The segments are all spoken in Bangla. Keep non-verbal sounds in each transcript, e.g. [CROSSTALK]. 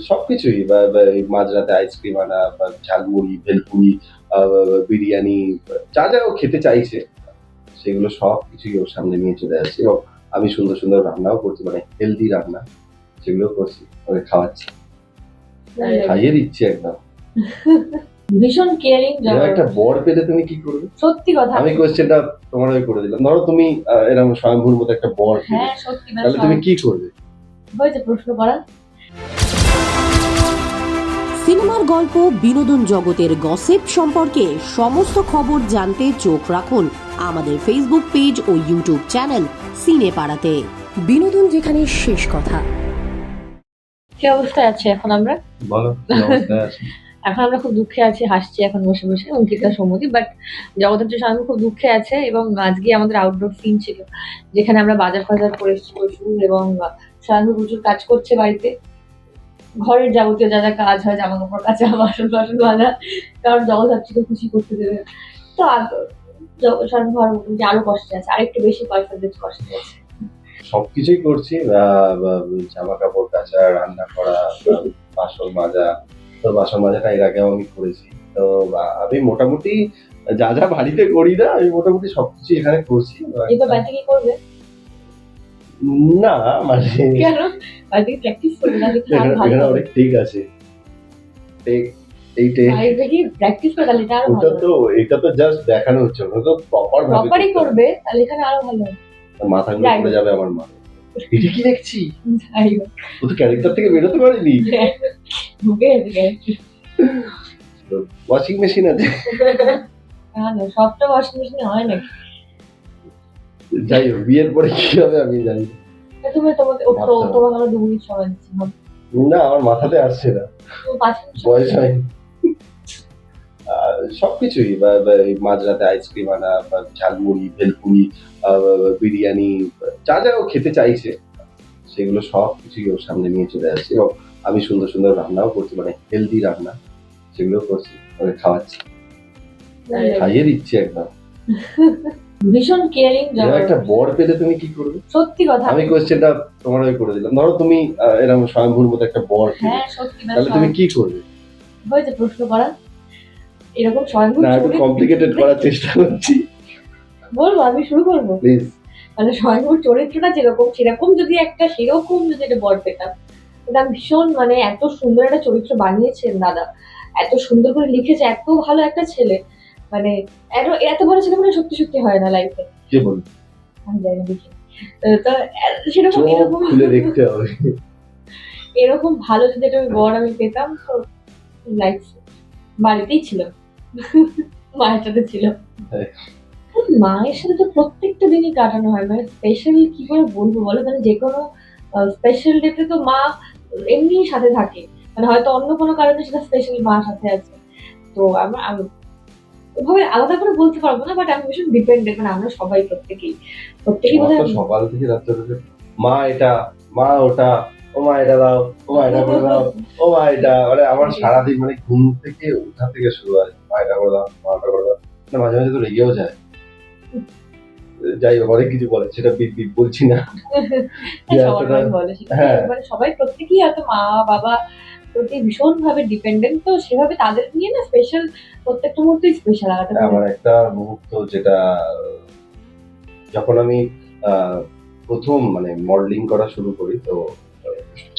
সবকিছুই মাঝরাতে আইসক্রিম আনা বা ঝালমুড়ি ভেলপুরি বিরিয়ানি যা যা ও খেতে চাইছে সেগুলো সব কিছুই ওর সামনে নিয়ে চলে আসছে এবং আমি সুন্দর সুন্দর রান্নাও করছি মানে হেলদি রান্না সেগুলো করছি ওকে খাওয়াচ্ছি। খাইয়ে দিচ্ছি একদম। ভীষণ কেয়ারিং একটা বর পেলে তুমি কি করবে? সত্যি কথা। আমি কোয়েশ্চেনটা তোমার করে দিলাম। ধরো তুমি এরকম স্বয়ংভূর মতো একটা বর হ্যাঁ সত্যি তাহলে তুমি কি করবে? হয়েছে প্রশ্ন করা সিনেমার গল্প বিনোদন জগতের গসিপ সম্পর্কে সমস্ত খবর জানতে চোখ রাখুন আমাদের ফেসবুক পেজ ও ইউটিউব চ্যানেল সিনে পাড়াতে বিনোদন যেখানে শেষ কথা। কি অবস্থায় আছে এখন আমরা? বলো? [LAUGHS] এখন আমরা খুব দুঃখে আছি হাসছি এখন বসে বসে অঙ্কিতা সমতি বাট জগদ্ধাত্রী স্বামী খুব দুঃখে আছে এবং আজকে আমাদের আউটডোর সিন ছিল যেখানে আমরা বাজার ফাজার করে এসেছি প্রচুর এবং স্বামী প্রচুর কাজ করছে বাড়িতে। ঘরের যাবতীয় যা যা কাজ হয় জামা কাপড় কাচা বাসন বাসন মাজা কারণ জগদ্ধাত্রীকে খুশি করতে দেবে। তো স্বামী ঘর মোটামুটি আরও কষ্টে আছে আরেকটু বেশি পার্সেন্টেজ কষ্টে আছে। সবকিছুই করছি জামা কাপড় কাচা রান্না করা বাসন মাজা তো বাসন মাজাটা এর আগেও আমি করেছি। তো আমি মোটামুটি যা যা বাড়িতে করি না আমি মোটামুটি সবকিছু এখানে করছি। এবার বাড়িতে কি করবে? না মানে কেন? বাড়িতে প্র্যাকটিস করবে না আরও এখানে অনেক ঠিক আছে। টেক এই টেক কি প্র্যাকটিস করে তাহলে এটা আরও ভালো তো এটা তো জাস্ট দেখানো হচ্ছে ওটা তো প্রপার ভাবে প্রপারই করবে তাহলে এখানে আরও ভালো হবে। মাথা ঘুরে পড়ে যাবে আমার মা এটা কি দেখছি। ও তো ক্যারেক্টার থেকে বেরোতে পারেনি। ঢুকে গেছে ওয়াশিং মেশিন আছে। সবটা ওয়াশিং মেশিনে হয় না যাই হোক বিয়ের পরে কি হবে আমি জানি? না। তুমি তোমাকে ও তো ভাবতে হবে। তোমাকে আমরা দু মিনিট সময় না আমার মাথাতে আসছে না। বয়স হয়নি। সবকিছুই মাঝরাতে আইসক্রিম আনা বা ঝালমুড়ি ভেলপুরি বিরিয়ানি যা যা ও খেতে চাইছে সেগুলো সব কিছুই ওর সামনে নিয়ে চলে আসছে এবং আমি সুন্দর সুন্দর রান্নাও করছি মানে হেলদি রান্না সেগুলো করছি ওকে খাওয়াচ্ছি। খাইয়ে দিচ্ছি একদম [LAUGHS] ভীষণ কেয়ারিং একটা বর পেলে তুমি কি করবে? সত্যি কথা। আমি কোয়েশ্চেনটা তোমার হয়ে করে দিলাম। ধরো তুমি এরকম স্বয়ংভূর মতো একটা বর হ্যাঁ সত্যি তাহলে তুমি কি করবে? হয়েছে প্রশ্ন করা এরকম স্বয়ংভূ না একটু কমপ্লিকেটেড করার চেষ্টা করছি। বলব আমি শুরু করব? প্লিজ মানে স্বয়ংভূর চরিত্রটা যেরকম সেরকম যদি একটা সেরকম যদি একটা বর পেতাম এটা ভীষণ মানে এত সুন্দর একটা চরিত্র বানিয়েছেন দাদা। এত সুন্দর করে লিখেছে এত ভালো একটা ছেলে। মানে এত ভালো ছেলে মানে সত্যি সত্যি হয় না লাইফে কে বলবে? আমি জানি দেখি। তো সেরকম এরকম খুলে দেখতে হবে। এরকম ভালো যদি একটা বর আমি পেতাম তো লাইফ বাড়িতেই ছিল। মায়ের সাথে ছিল। হ্যাঁ। মায়ের সাথে তো প্রত্যেকটা দিনই কাটানো হয়। মানে স্পেশাল কি করে বলব বলো? মানে যে কোনো স্পেশাল ডেতে তো মা এমনি সাথে থাকে। মানে হয়তো অন্য কোনো কারণে সেটা স্পেশাল মা সাথে আছে। তো আমরা আম- ওভাবে আলাদা করে বলতে পারব না বাট আমি ভীষণ ডিপেন্ডেন্ট মানে আমরা সবাই প্রত্যেকেই। প্রত্যেকেই বোধ সকাল থেকে রাত্রে পর্যন্ত, মা এটা মা ওটা ও মা এটা দাও ও মা এটা করে দাও ও মা এটা মানে আমার সারাদিন মানে ঘুম থেকে উঠা থেকে শুরু হয় মা এটা করে দাও মা এটা করে দাও। না মাঝে মাঝে তো রেগেও যায়। যাই হোক অনেক কিছু বলে সেটা বলছি না। যে সবার এতটা- মা বলে সেটা হ্যাঁ। মানে সবাই প্রত্যেকেই হয়তো মা বাবা প্রতি ভীষণ ভাবে ডিপেন্ডেন্ট তো সেভাবে তাদের নিয়ে না স্পেশাল প্রত্যেকটা মুহূর্তেই স্পেশাল আলাদা আমার একটা মুহূর্ত যেটা, যখন আমি প্রথম মানে মডেলিং করা শুরু করি, তো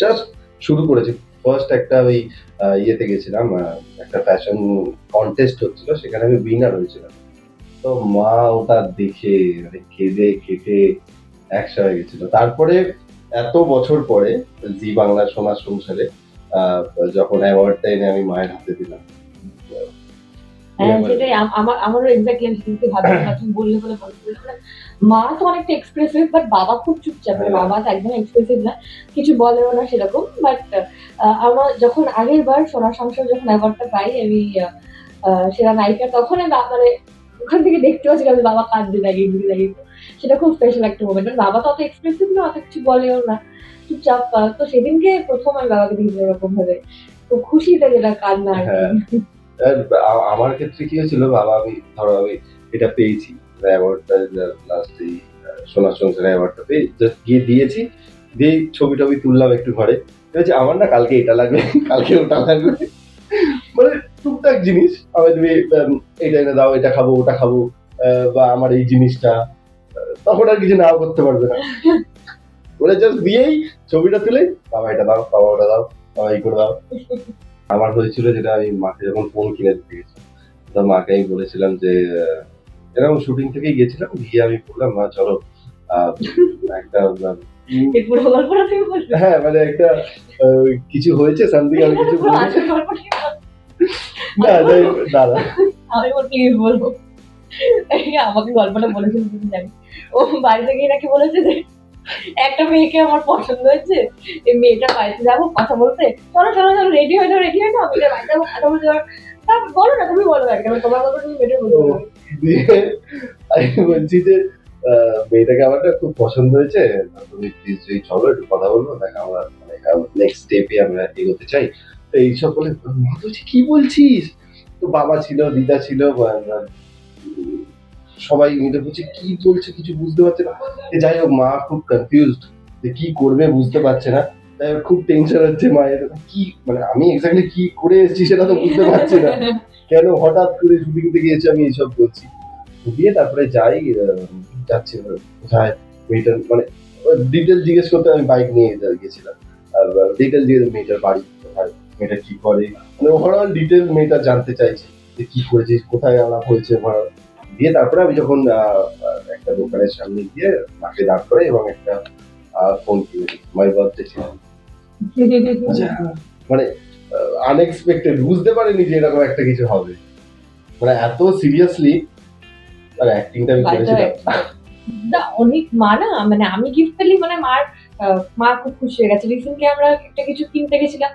জাস্ট শুরু করেছি। ফার্স্ট একটা ওই ইয়েতে গেছিলাম একটা ফ্যাশন কন্টেস্ট হচ্ছিল, সেখানে আমি উইনার হয়েছিলাম। তো মা ওটা দেখে মানে কেঁদে কেটে একসা হয়ে গেছিল। তারপরে এত বছর পরে, জি বাংলা সোনার সংসারে যখন অ্যাওয়ার্ডটা এনে আমি মায়ের হাতে দিলাম। হ্যাঁ মনে মা তো অনেকটা এক্সপ্রেসিভ বাট বাবা খুব চুপচাপ। মানে। বাবা তো একদম এক্সপ্রেসিভ না। কিছু বলেও না সেরকম বাট আমার যখন আগের বার সোনার সংসার যখন অ্যাওয়ার্ডটা পাই, আমি সেরা নায়িকা, তখন মানে ওখান থেকে দেখতে আমি বাবা কাঁদতে দিকে দাঁড়িয়ে সেটা খুব স্পেশাল একটা মোমেন্ট মানে বাবা তো অত এক্সপ্রেসিভ না, অত কিছু বলেও না। চুপচাপ তো সেদিনকে প্রথম আমি বাবাকে দেখেছি ওরকম ভাবে তো খুশিতে যেটা কান্না। হ্যাঁ। আ- আমার ক্ষেত্রে কি হয়েছিল, বাবা আমি ধরো আমি এটা পেয়েছি অ্যাওয়ার্ডটা লাস্ট এই সোনার সংসারে অ্যাওয়ার্ডটা পেয়ে জাস্ট গিয়ে দিয়েছি, দিয়ে ছবি টবি তুললাম একটু ঘরে। বলছে আমার না কালকে এটা লাগবে, কালকে ওটা লাগবে। মানে টুকটাক জিনিস, আমি তুমি এটা এনে দাও, এটা খাব, ওটা খাব বা আমার এই জিনিসটা তখন আর কিছু নাও করতে পারবে না। ওরা জাস্ট দিয়েই ছবিটা তুলে বাবা এটা দাও বাবা ওটা দাও বাবা এই করে দাও। আমার হয়েছিল যেটা আমি মাকে যখন ফোন কিনে দিতে গেছি তো মাকে আমি বলেছিলাম যে এরকম শুটিং থেকেই গেছিলাম গিয়ে আমি বললাম মা চলো একটা হ্যাঁ মানে একটা কিছু হয়েছে সামথিং আমি কিছু বলছি? না [LAUGHS] না আমি বলব। আমাকে গল্পটা বলেছিল তুমি জানি। ও বাড়িতে গিয়ে নাকি বলেছে যে, একটা মেয়েকে আমার পছন্দ হয়েছে, এই মেয়েটা বাড়িতে যাব কথা বলতে। চলো চলো চলো রেডি হয়ে যাও রেডি হয়ে যাও, আমি বাড়িতে যাব, কথা বলতে তা বলো না, তুমি বলো একটা তোমার কথা তুমি বেটার বলতে আমি বলছি যে মেয়েটাকে আমার খুব পছন্দ হয়েছে তুমি প্লিজ যদি চলো, একটু কথা বলব, দেখ আমরা মানে নেক্সট স্টেপে আমরা এগোতে চাই। তো এইসব বলে, মা কি বলছিস? তো বাবা ছিল, দিদা ছিল সবাই মিলে বলছে কি বলছে কিছু বুঝতে পারছে না। যাই হোক মা খুব কনফিউজড যে কি করবে বুঝতে পারছে না। তাই খুব টেনশন হচ্ছে মায়ের। কি মানে আমি এক্স্যাক্টলি কি করে এসেছি সেটা তো বুঝতে পারছি না। [LAUGHS] কেন হঠাৎ করে শুটিং থেকে এসে আমি এইসব করছি? দিয়ে তারপরে যাই যাচ্ছি কোথায় মেয়েটার মানে ডিটেল জিজ্ঞেস করতে আমি বাইক নিয়ে গেছিলাম ডিটেল জিজ্ঞেস মেয়েটার বাড়ি কোথায় মেয়েটা কি করে? মানে ওভারঅল ডিটেল মেয়েটা জানতে চাইছে। যে কি করেছে কোথায় আলাপ হয়েছে দিয়ে তারপরে আমি যখন একটা দোকানের সামনে গিয়ে মাকে দাঁড় করে এবং একটা ফোন কিনে মাই বার্থডে ছিল। মানে আনএক্সপেক্টেড বুঝতে পারিনি যে এরকম একটা কিছু হবে। মানে এত সিরিয়াসলি আর অ্যাক্টিংটা আমি করেছিলাম। না অনেক মা না মানে আমি গিফট পেলি মানে মার মা খুব খুশি হয়ে গেছে। রিসেন্টলি আমরা একটা কিছু কিনতে গেছিলাম।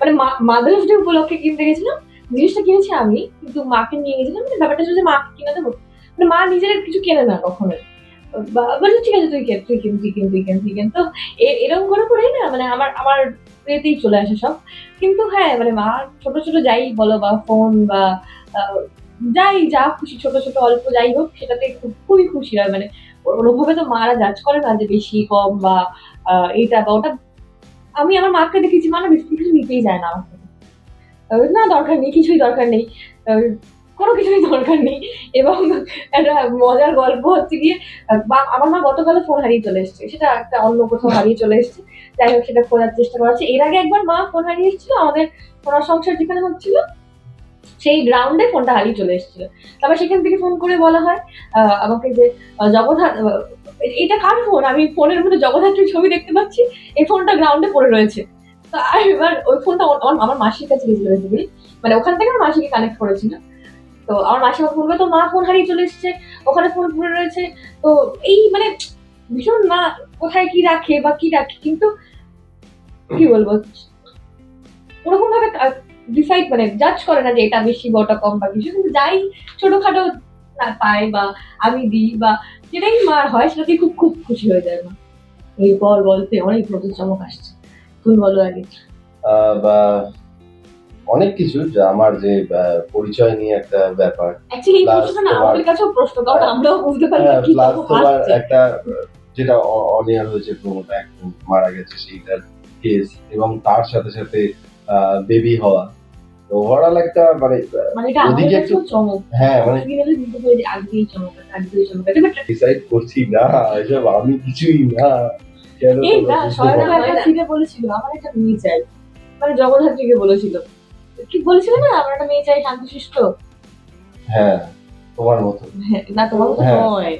মানে মাদার্স ডে উপলক্ষে কিনতে গেছিলাম। জিনিসটা কিনেছি আমি কিন্তু মাকে নিয়ে গেছিলাম মানে ব্যাপারটা ছিল যে মাকে কিনে দেবো। মানে মা নিজের কিছু কেনে না কখনো। বলছে ঠিক আছে তুই কেন তুই কেন তুই কেন তুই কেন তুই কেন? তো এরকম করে করে না মানে আমার আমার এতেই চলে আসে সব। কিন্তু হ্যাঁ মানে মা ছোট ছোট যাই বলো বা ফোন বা যাই যা খুশি ছোট ছোট অল্প যাই হোক সেটাতে খুব খুবই খুশি হয়। মানে ওরকমভাবে তো মারা জাজ করে না যে বেশি কম বা এইটা বা ওটা। আমি আমার মাকে দেখেছি মানে বেশি কিছু নিতেই যায় না আহ, না দরকার নেই কিছুই দরকার নেই। কোনো কিছুই দরকার নেই। এবং একটা মজার গল্প হচ্ছে গিয়ে আমার মা গতকালে ফোন হারিয়ে চলে এসেছে। সেটা একটা অন্য কোথাও হারিয়ে চলে এসেছে। যাই হোক সেটা খোঁজার চেষ্টা করাচ্ছে এর আগে একবার মা ফোন হারিয়ে এসেছিল আমাদের সোনার সংসার যেখানে হচ্ছিল সেই গ্রাউন্ডে ফোনটা হারিয়ে চলে এসেছিল। তারপর সেখান থেকে ফোন করে বলা হয় আমাকে যে আহ, এটা কার ফোন আমি ফোনের মধ্যে জগদ্ধাত্রীর ছবি দেখতে পাচ্ছি। এই ফোনটা গ্রাউন্ডে পড়ে রয়েছে। তো এবার ওই ফোনটা আমার মাসির কাছে গেছিল বেসিক্যালি মানে ওখান থেকে আমার মাসিকে কানেক্ট করেছিল। তো আমার মাসি আমাকে ফোন তো মা ফোন হারিয়ে চলে এসেছে, ওখানে ফোন পড়ে রয়েছে। তো এই মানে ভীষণ মা কোথায় কি রাখে বা কি রাখে, কিন্তু কি বলব ওরকম ভাবে ডিসাইড মানে জাজ করে না যে এটা বেশি বা ওটা কম বা কিছু কিন্তু যাই ছোটখাটো পায় বা আমি দিই বা যেটাই মার হয় সেটাতে খুব খুব খুশি হয়ে যায় মা। এই বল বলতে অনেক নতুন চমক আসছে। তুমি বলো আগে। বা অনেক কিছু যা আমার যে পরিচয় নিয়ে একটা ব্যাপার। অ্যাকচুয়ালি এই Plus প্রশ্নটা না তোমার- আমাদের কাছেও প্রশ্ন কারণ আমরাও বুঝতে পারি না কি তোমার একটা যেটা অনিয়ার হয়েছে প্রমোটা একদম মারা গেছে সেইটার কেস এবং তার সাথে সাথে বেবি হওয়া। ওভারঅল একটা মানে মানে ওদিকে চমক। হ্যাঁ মানে ডিসাইড করছি না এসব আমি কিছুই না। এই না সয়না একটা সিনে বলেছিল? আমার একটা মেয়ে চাই। মানে জগদ্ধাত্রীকে বলেছিল? কি বলেছিল না? আমার একটা মেয়ে চাই শান্তশিষ্ট হ্যাঁ তোমার মতো। হ্যাঁ, না তোমার মতো হ্যাঁ। নয়।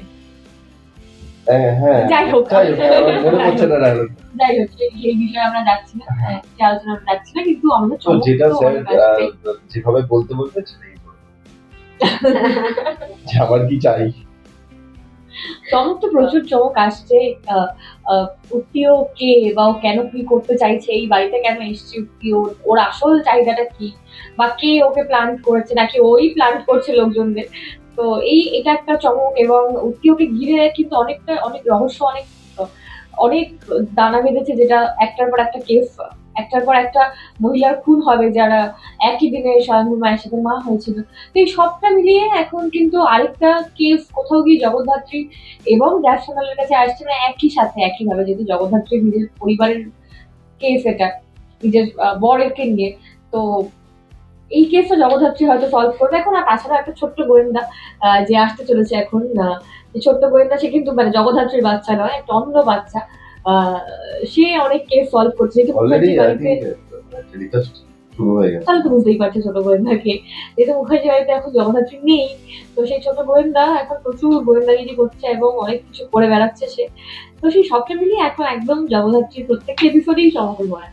হ্যাঁ হ্যাঁ। যাই হোক। যাই হোক আমার পড়ছে না dialogue। যাই হোক সেই- সেই বিষয়ে আমরা যাচ্ছি না। হ্যাঁ। আলোচনা আমরা যাচ্ছি না কিন্তু যেটা আসছে। যেভাবে বলতে বলতে সেটাই [LAUGHS] আমার কি চাই? চমক তো প্রচুর চমক আসছে উত্তিও কে বা ও কেন কি করতে চাইছে, এই বাড়িতে কেন এসছে উত্তি ওর ওর আসল চাহিদাটা কি? বা কে ওকে প্ল্যান করেছে? নাকি ওই প্ল্যান করছে লোকজনদের? তো এই, এটা একটা চমক এবং উত্তি ওকে ঘিরে কিন্তু অনেকটা, অনেক রহস্য, অনেক অনেক দানা বেঁধেছে যেটা একটার পর একটা কেস একটার পর একটা মহিলার খুন হবে যারা একই দিনে স্বয়ংভূ মায়ের সাথে মা হয়েছিল। তো এই সবটা মিলিয়ে এখন কিন্তু আরেকটা কেস কোথাও গিয়ে জগদ্ধাত্রী এবং গ্যাস সোনালের কাছে আসছে না, একই সাথে একই ভাবে যেহেতু জগদ্ধাত্রীর নিজের পরিবারের কেস এটা, নিজের বরেরকে নিয়ে। তো এই কেসটা জগদ্ধাত্রী হয়তো সলভ করবে। এখন আর তাছাড়া একটা ছোট্ট গোয়েন্দা যে আসতে চলেছে এখন ছোট্ট গোয়েন্দা, সে কিন্তু মানে জগদ্ধাত্রীর বাচ্চা নয়, একটা অন্য বাচ্চা। সে অনেক কেস সলভ করছে হয়ে তাহলে তো বুঝতেই পারছে ছোট গোয়েন্দাকে। যেহেতু মুখার্জি বাড়িতে এখন জগদ্ধাত্রী নেই তো সেই ছোট গোয়েন্দা এখন প্রচুর গোয়েন্দাগিরি করছে এবং অনেক কিছু করে বেড়াচ্ছে সে। তো সেই সবটা মিলিয়ে এখন একদম জগদ্ধাত্রীর প্রত্যেকটা এপিসোডেই চমকে পড়ে